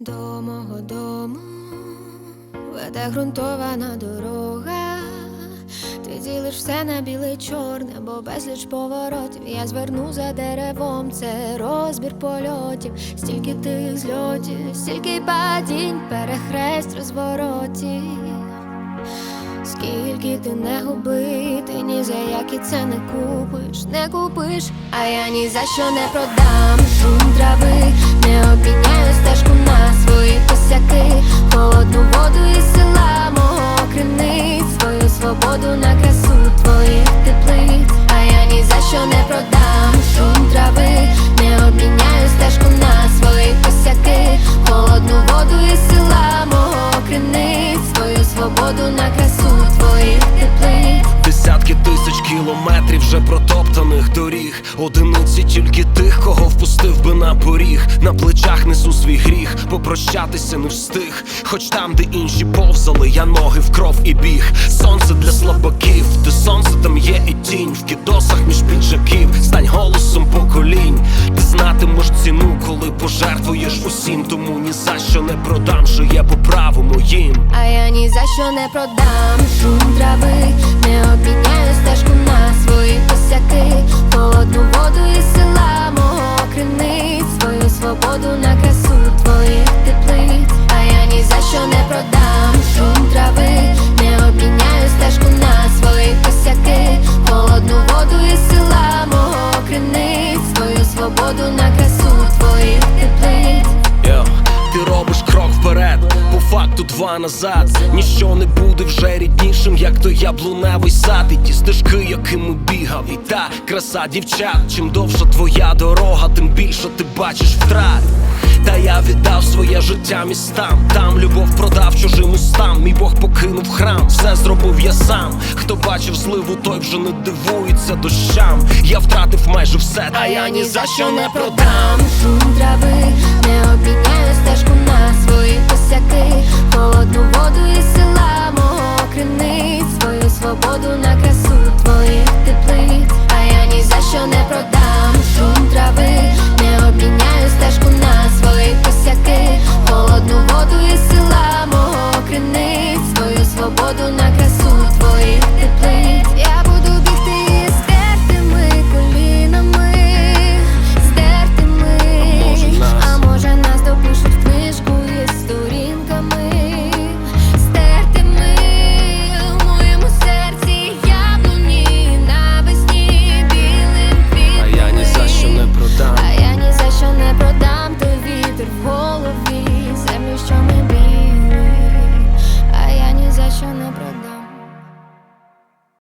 До мого дому веде ґрунтована дорога. Ти ділиш все на біле чорне, бо безліч поворотів. Я зверну за деревом, це розбір польотів, стільки тих зльотів, стільки падінь, перехрест розворотів. Скільки ти не губи, ти ні за які це не купиш, не купиш, а я ні за що не продам шум не обміняю стежку на свої косяки, холодну воду із села мого свою свободу на красу твоїх теплиць, а я ні за що не продам шум трави, не обміняю стежку на свої косяки, холодну воду із села мого свою свободу на красу вже протоптаних доріг. Одиниці тільки тих, кого впустив би на поріг. На плечах несу свій гріх, попрощатися не встиг. Хоч там, де інші повзали, я ноги в кров і біг. Сонце для слабаків, де сонце там є і тінь. В кідосах між піджаків, стань голосом поколінь. Ти знатимеш ціну, коли пожертвуєш усім. Тому ні за що не продам, що є по праву моїм. А я ні за що не продам шум трави, не на свої косяки, холодну воду із села мого криниць, свою свободу на красу твоїх теплиць. А я ні за що не продам шум трави, не обміняю стежку на свої косяки, холодну воду із села мого криниць, свободу на красу твоїх теплиць. Ти робиш крок вперед, по факту два назад. Ніщо не буде вже ріднішим, як той яблуневий сад. І ті стежки, якими бігав, і та краса дівчат. Чим довша твоя дорога, тим більше ти бачиш втрат. Та я віддав своє життя містам. Там любов продав чужим устам. Мій Бог покинув храм, все зробив я сам. Хто бачив зливу, той вже не дивується дощам. Я втратив майже все, та я ні за що не продам. шум трави,